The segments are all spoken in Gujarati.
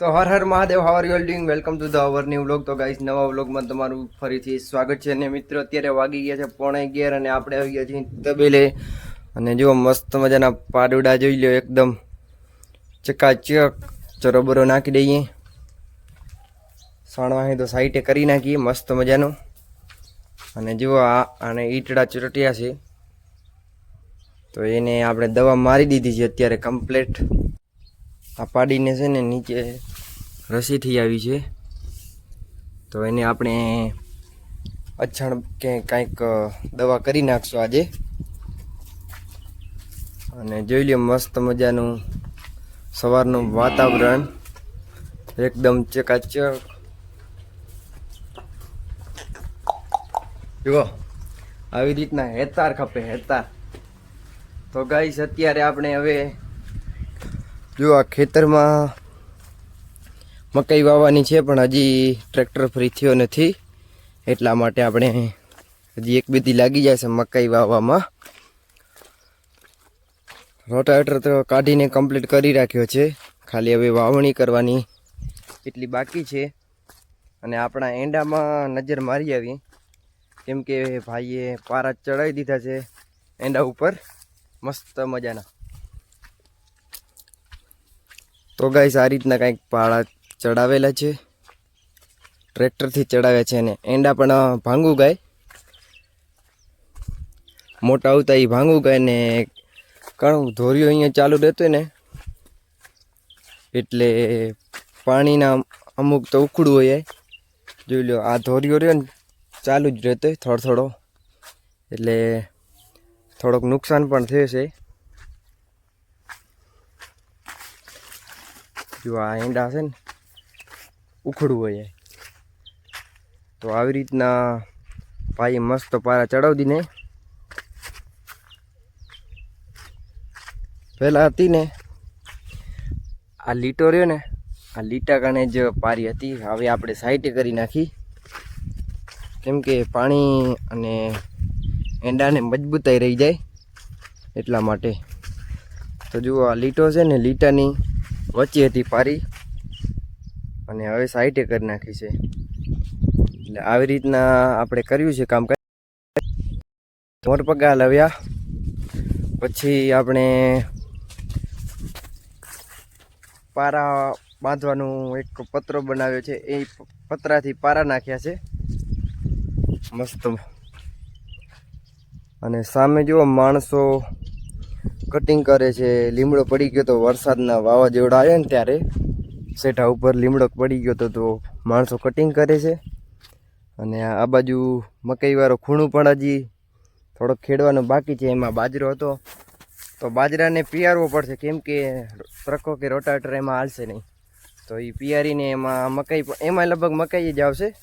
તો Har Har Mahadev how are you doing welcome to the our new vlog તો ગાઈસ નવા વ્લોગમાં તમારું ફરીથી સ્વાગત છે અને મિત્રો અત્યારે વાગી ગયા છે પોણે અગિયાર અને આપણે આવી ગયા છીએ તબેલે. અને જો મસ્ત મજાના પાડુડા જોઈ લો એકદમ. ચકાચક, ચરોબરો નાખી દઈએ. સાણવાહી તો સાઈટે કરી નાખીએ મસ્ત મજાનું. અને જુઓ આ અને ઈટડા ચોરટિયા છે. તો એને આપણે દવા મારી દીધી છે અત્યારે કમ્પ્લેટ આ પાડીને છે ને નીચે રસીથી આવી છે. તો એને આપણે અછાણ કે કાંઈક દવા કરી નાખશું આજે. અને જોઈ લો મસ્ત મજાનું સવારનું વાતાવરણ. એકદમ ચકાચક. જુઓ, આવી રીતના હેતાર ખપે, હેતાર. તો ગાઈસ, અત્યારે આપણે હવે જો આ ખેતરમાં મકાઈ વાવવાની છે, પણ હજી ટ્રેક્ટર ફ્રી થયો નથી. એટલા માટે આપણે હજી એક બેથી લાગી છે મકાઈ વાવવામાં. રોટાવેટર તો કાઢીને કમ્પ્લીટ કરી રાખ્યો છે. ખાલી હવે વાવણી કરવાની એટલી બાકી છે. અને આપણા એંડામાં નજર મારી આવી. કેમ કે ભાઈએ પારા ચડાવી દીધા છે એંડા ઉપર. મસ્ત મજાના. તો ગાઈસ, આ રીતના કંઈક પાળા ચડાવેલા છે. ટ્રેક્ટરથી ચડાવ્યા છે અને એંડા પણ ભાંગું ગાય. મોટા આવતા એ ભાંગું ગાય ને ઘણું ધોરિયો અહીંયા ચાલુ રહેતો ને, એટલે પાણીના અમુક તો ઉખડું હોય જોઈ લો આ ધોરિયો રહ્યો ને, ચાલુ જ રહેતો થોડો થોડો. એટલે થોડોક નુકસાન પણ થયું છે. જો આ ઈંડા છે ને ઉખડવું હોય તો આવી રીતના ભાઈ મસ્ત પારા ચડાવી દીને પહેલાં હતી ને આ લીટો રહ્યો ને, આ લીટા કારણે જ પારી હતી. હવે આપણે સાઈટે કરી નાખી. કેમ કે પાણી અને એંડાને મજબૂતાઈ રહી જાય એટલા માટે. તો જુઓ આ લીટો છે ને, લીટાની વચ્ચે હતી પારી અને હવે સાઈટે કરી નાખી છે. એટલે આવી રીતના આપણે કર્યું છે કામ. મોર પગા લવ્યા. પછી આપણે પારા બાંધવાનું એક પતરો બનાવ્યો છે. એ પતરાથી પારા નાખ્યા છે. મસ્ત. અને સામે જુઓ માણસો કટિંગ કરે છે. લીમડો પડી ગયો તો વરસાદના વાવાઝોડા આવ્યા ને ત્યારે. સેઠા ઉપર લીમડો પડી ગયો તો તો માણસો કટિંગ કરે છે. અને આ બાજુ મકાઈવાળો ખૂણું પણ હજી થોડોક ખેડવાનો બાકી છે. એમાં બાજરો હતો. તો બાજરાને પિયારવો પડશે. કેમ કે ટ્રકો કે રોટાટર એમાં હાલશે નહીં. તો એ પિયારીને એમાં મકાઈ એમાં લગભગ મકાઈ જ આવશે.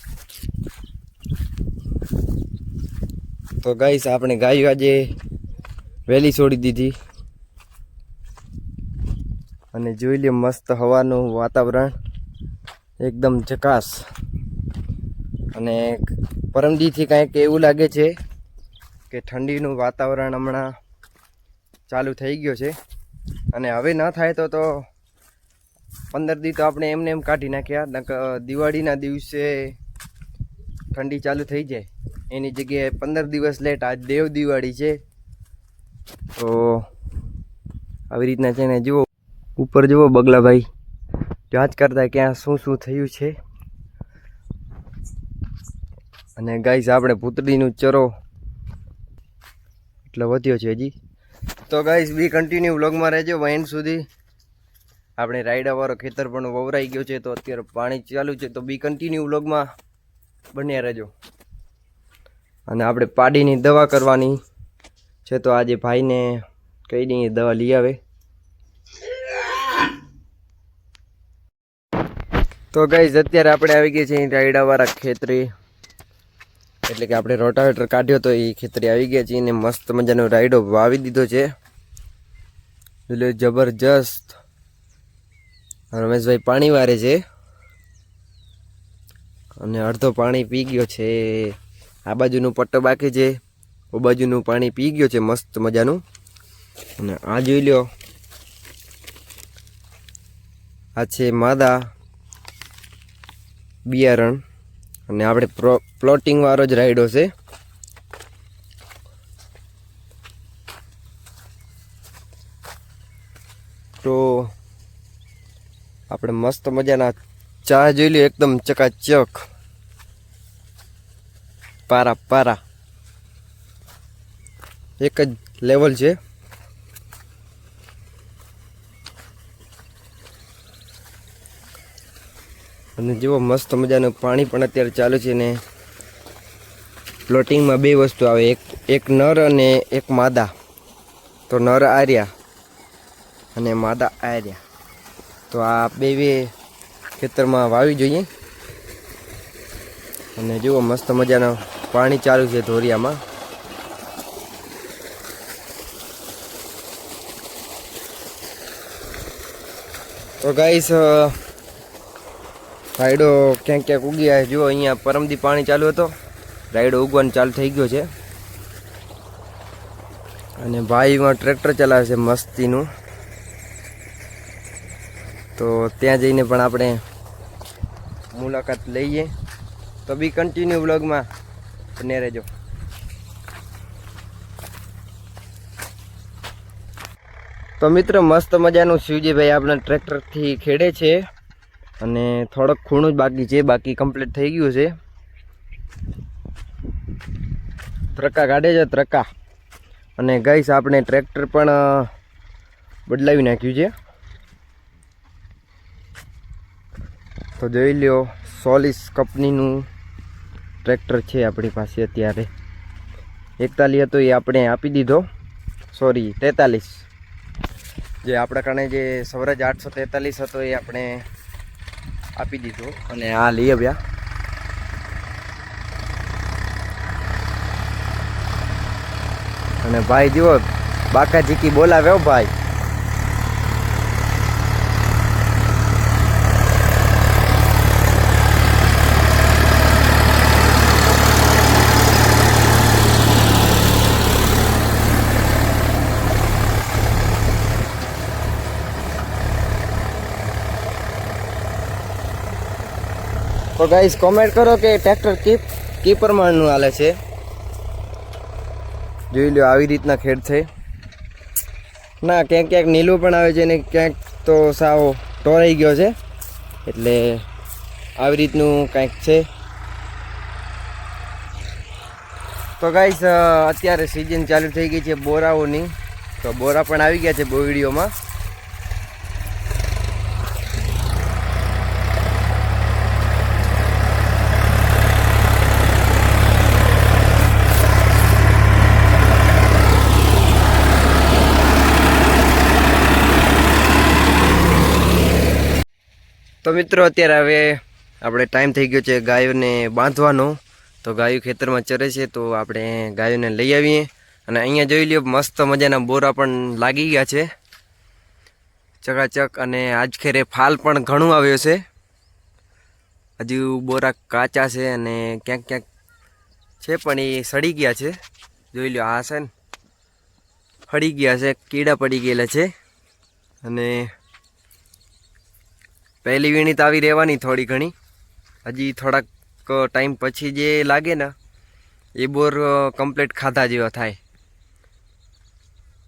તો ગાઈસ, આપણે ગાયો આજે વહેલી છોડી દીધી. અને જોઈ લે મસ્ત હવાનું વાતાવરણ. એકદમ ચકાસ અને પરમદીથી કાંઈક એવું લાગે છે કે ઠંડીનું વાતાવરણ હમણાં ચાલુ થઈ ગયો છે. અને હવે ન થાય તો તો પંદર દી તો આપણે એમને એમ કાઢી નાખ્યા દિવાળીના દિવસે ઠંડી ચાલુ થઈ જાય. એની જગ્યાએ પંદર દિવસ લેટ આજ દેવ દિવાળી છે. તો આવી રીતના છે ને જુઓ. ઉપર જુઓ બગલાભાઈ, જાંચ કરતા ક્યાં શું શું થયું છે. અને ગાઈસ, આપણે પૂતળીનું ચરો એટલે વધ્યો છે હજી. તો ગાઈસ, બી કન્ટિન્યુ વ્લોગમાં રહેજો વહેન સુધી. આપણે રાયડાવાળો ખેતર પણ વવરાઈ ગયો છે, તો અત્યારે પાણી ચાલુ છે, તો બી કન્ટિન્યુ વ્લોગમાં બન્યા રહેજો. અને આપણે પાડીની દવા કરવાની છે, તો આજે ભાઈને કહી દઈએ દવા લઈ આવે. તો ગાઈઝ અત્યારે આપણે આવી ગઈ છે રાયડાવાળા ખેતરી. એટલે કે આપણે રોટાવેટર કાઢ્યો તો એ ખેતરી આવી ગયા છીએ એને મસ્ત મજાનો રાયડો વાવી દીધો છે. એટલે જબરજસ્ત. રમેશભાઈ પાણી વારે છે. અને અડધો પાણી પી ગયો છે. આ બાજુનું પટ્ટો બાકી છે. ઓ બાજુનું પાણી પી ગયો છે મસ્ત મજાનું. અને આ જોઈ લ્યો આ છે માદા. બિયારણ અને આપણે પ્લોટિંગ વાળો જ રાયડો છે. તો આપણે મસ્ત મજાના ચા જોઈ લઈએ, એકદમ ચકાચક. પારા પારા. એક જ લેવલ છે. અને જેવો મસ્ત મજાનું પાણી પણ અત્યારે ચાલુ છે ને. પ્લોટિંગમાં બે વસ્તુ આવે, એક એક નર અને એક માદા. તો નર આર્યા અને માદા આર્યા. તો આ બે બે ખેતરમાં વાવી જોઈએ. અને જુઓ, મસ્ત મજાનું પાણી ચાલુ છે ધોરિયામાં. તો ગાઈસ રાયડો ક્યાંક ક્યાંક ઉગી આવે જુઓ, અહીંયા પરમદી પાણી ચાલુ હતો. રાયડો ઉગવાનું ચાલુ થઈ ગયો છે. અને ભાઈમાં ટ્રેક્ટર ચલાવે છે મસ્તીનું. તો ત્યાં જઈને પણ આપણે મુલાકાત લઈએ. તો બી કન્ટિન્યુ બ્લોગમાં બને રહેજો. તો મિત્ર, મસ્ત મજાનું શિવજીભાઈ આપણા ટ્રેક્ટરથી ખેડે છે. અને થોડોક ખૂણું જ બાકી છે, બાકી કમ્પ્લીટ થઈ ગયું છે. ત્રકા કાઢે છે, ત્રકા. અને ગઈસ, આપણે ટ્રેક્ટર પણ બદલાવી નાખ્યું છે. તો જોઈ લ્યો, સોલિસ કંપનીનું ટ્રેક્ટર છે આપણી પાસે અત્યારે. એકતાલીસ હતો એ આપણે આપી દીધો. સોરી તેતાલીસ. જે આપણા કારણે જે સવરજ આઠસો તેતાલીસ હતો એ આપણે આપી દીધો. અને આ લઈ આવ્યા. અને ભાઈ જુઓ બાકા જીકી બોલાવે હો ભાઈ. તો ગાઈસ કોમેન્ટ કરો કે ટ્રેક્ટર કી કી પ્રમાણનું હાલે છે. જોઈ લો આવી રીતના ખેડ છે. ના, ક્યાંક ક્યાંક નીલું પણ આવે છે ને ક્યાંક તો સાવ ટોરાઈ ગયો છે. એટલે આવી રીતનું કાંઈક છે. તો ગાઈસ અત્યારે સિઝન ચાલુ થઈ ગઈ છે બોરાઓની. તો બોરા પણ આવી ગયા છે બોવીડીઓમાં તો મિત્રો, અત્યારે હવે આપણે ટાઈમ થઈ ગયો છે ગાયોને બાંધવાનો. તો ગાયો ખેતરમાં ચરે છે, તો આપણે ગાયોને લઈ આવીએ. અને અહીંયા જોઈ લ્યો, મસ્ત મજાના બોરા પણ લાગી ગયા છે. ચકાચક અને આજ ખેરે ફાલ પણ ઘણું આવ્યો છે. હજુ બોરા કાચા છે અને ક્યાંક ક્યાંક છે, પણ એ સડી ગયા છે. જોઈ લ્યો, આ છે ને ગયા છે, કીડા પડી ગયેલા છે. અને પહેલી વીણી તો આવી રહેવાની થોડી ઘણી. હજી થોડાક ટાઈમ પછી જે લાગે ને, એ બોર કમ્પ્લીટ ખાધા જેવા થાય.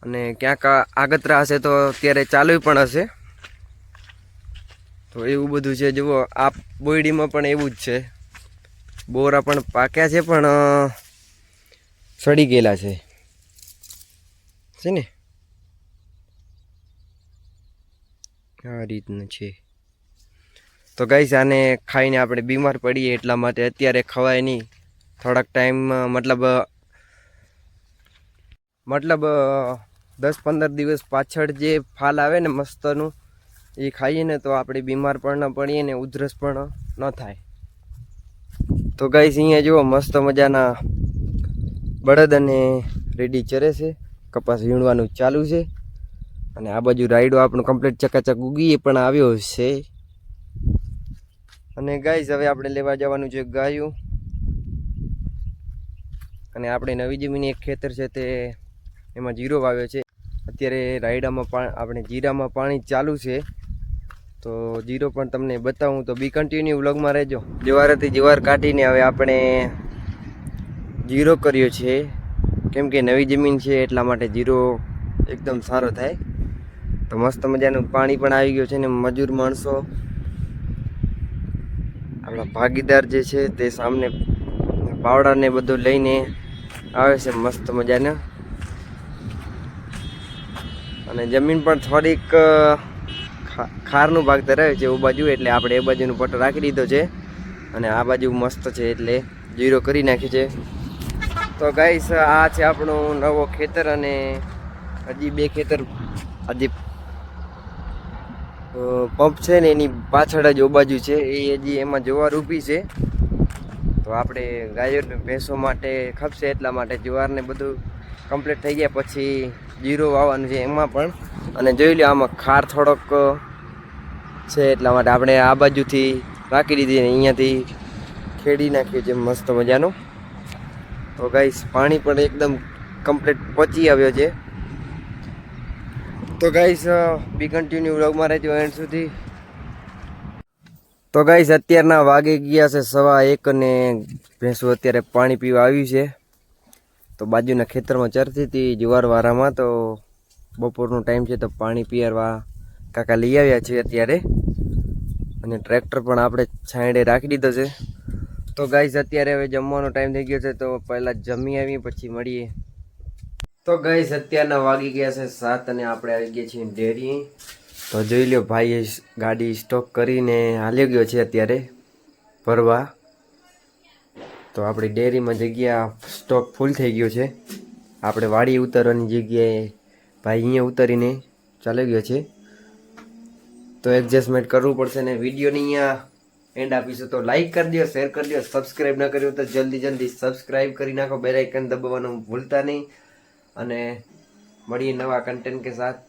અને ક્યાંક આગતરા હશે તો ત્યારે ચાલુ પણ હશે. તો એવું બધું છે. જુઓ, આ બોયડીમાં પણ એવું જ છે. બોરા પણ પાક્યા છે, પણ સડી ગયેલા છે. છે ને? આ રીતનું છે. તો ગાઈસ, આને ખાઈને આપણે બીમાર પડીએ એટલા માટે અત્યારે ખવાય નહીં. થોડાક ટાઈમ મતલબ મતલબ દસ પંદર દિવસ પાછળ જે ફાલ આવે ને મસ્તનું, એ ખાઈએ ને તો આપણે બીમાર પણ ન પડીએ ને ઉધરસ પણ ન થાય. તો ગાઈસ, અહીંયા જુઓ, મસ્ત મજાના બળદ અને રેડી ચરે છે. કપાસ વીણવાનું ચાલુ છે. અને આ બાજુ રાયડો આપણું કમ્પ્લીટ ચકાચક ઉગી પણ આવ્યો છે. અને ગાઈઝ હવે આપણે લેવા જવાનું છે ગાયું. અને આપણે નવી જમીન એક ખેતર છે તે એમાં જીરો વાવ્યો છે. અત્યારે રાયડામાં પા આપણે જીરામાં પાણી ચાલુ છે. તો જીરો પણ તમને બતાવું. તો બી કન્ટિન્યુ વ્લોગમાં રહેજો. જુવારેથી જુવાર કાઢીને હવે આપણે જીરો કર્યો છે. કેમ કે નવી જમીન છે એટલા માટે જીરો એકદમ સારો થાય. તો મસ્ત મજાનું પાણી પણ આવી ગયું છે ને મજૂર માણસો. આપણા ભાગીદાર જે છે તે સામને પાવડાને બધું લઈને આવે છે મસ્ત મજાના. અને જમીન પણ થોડીક ખારનું ભાગ ધરાવે છે એ બાજુ, એટલે આપણે એ બાજુનું પટ્ટો રાખી દીધો છે. અને આ બાજુ મસ્ત છે, એટલે જીરો કરી નાખ્યો છે. તો ગાઈસ, આ છે આપણું નવો ખેતર અને હજી બે ખેતર, હજી પંપ છે ને એની પાછળ જ ઓબાજુ બાજુ છે, એ હજી એમાં જુવાર ઊભી છે. તો આપણે ગાયો ભેંસો માટે ખપશે એટલા માટે જુવારને બધું કમ્પ્લીટ થઈ ગયા, પછી જીરો વાવવાનું છે એમાં પણ. અને જોઈ લો આમાં ખાર થોડોક છે એટલા માટે આપણે આ બાજુથી રાખી દીધી ને અહીંયાથી ખેડી નાખ્યું છે મસ્ત મજાનું. તો ગાઈસ, પાણી પણ એકદમ કમ્પ્લીટ પહોંચી આવ્યો છે. તો ગાઈસ બી કન્ટિન્યુ વ્લોગમાં રહેજો એન્ડ સુધી. તો ગાઈસ અત્યારના વાગે ગયા છે સવા એક અને ભેંસો અત્યારે પાણી પીવા આવ્યું છે. તો બાજુના ખેતરમાં ચરતી હતી જુવારવારામાં, તો બપોરનો ટાઈમ છે તો પાણી પીવા કાકા લઈ આવ્યા છે અત્યારે. અને ટ્રેક્ટર પણ આપણે છાંયડે રાખી દીધો છે. તો ગાઈસ અત્યારે હવે જમવાનો ટાઈમ થઈ ગયો છે, તો પહેલાં જમી આવીએ, પછી મળીએ. તો ગઈ અત્યારના વાગી ગયા છે સાત અને આપણે આવી ગયા છીએ ડેરી. તો જોઈ લ્યો, ભાઈએ ગાડી સ્ટોક કરીને હાલ્યો ગયો છે અત્યારે ભરવા. તો આપણી ડેરીમાં જગ્યા સ્ટોક ફૂલ થઈ ગયો છે. આપણે વાડી ઉતરવાની જગ્યાએ ભાઈ અહીંયા ઉતરીને ચાલ્યો ગયો છે. તો એડજસ્ટમેન્ટ કરવું પડશે ને વિડીયોની અહીંયા એન્ડ આપીશું. તો લાઈક કરી દો શેર કરી દો સબસ્ક્રાઈબ ન કર્યું તો જલ્દી જલ્દી સબસ્ક્રાઈબ કરી નાખો. બેલ આઇકન દબાવવાનું ભૂલતા નહીં. અને મળીએ નવા કન્ટેન્ટ કે સાથ.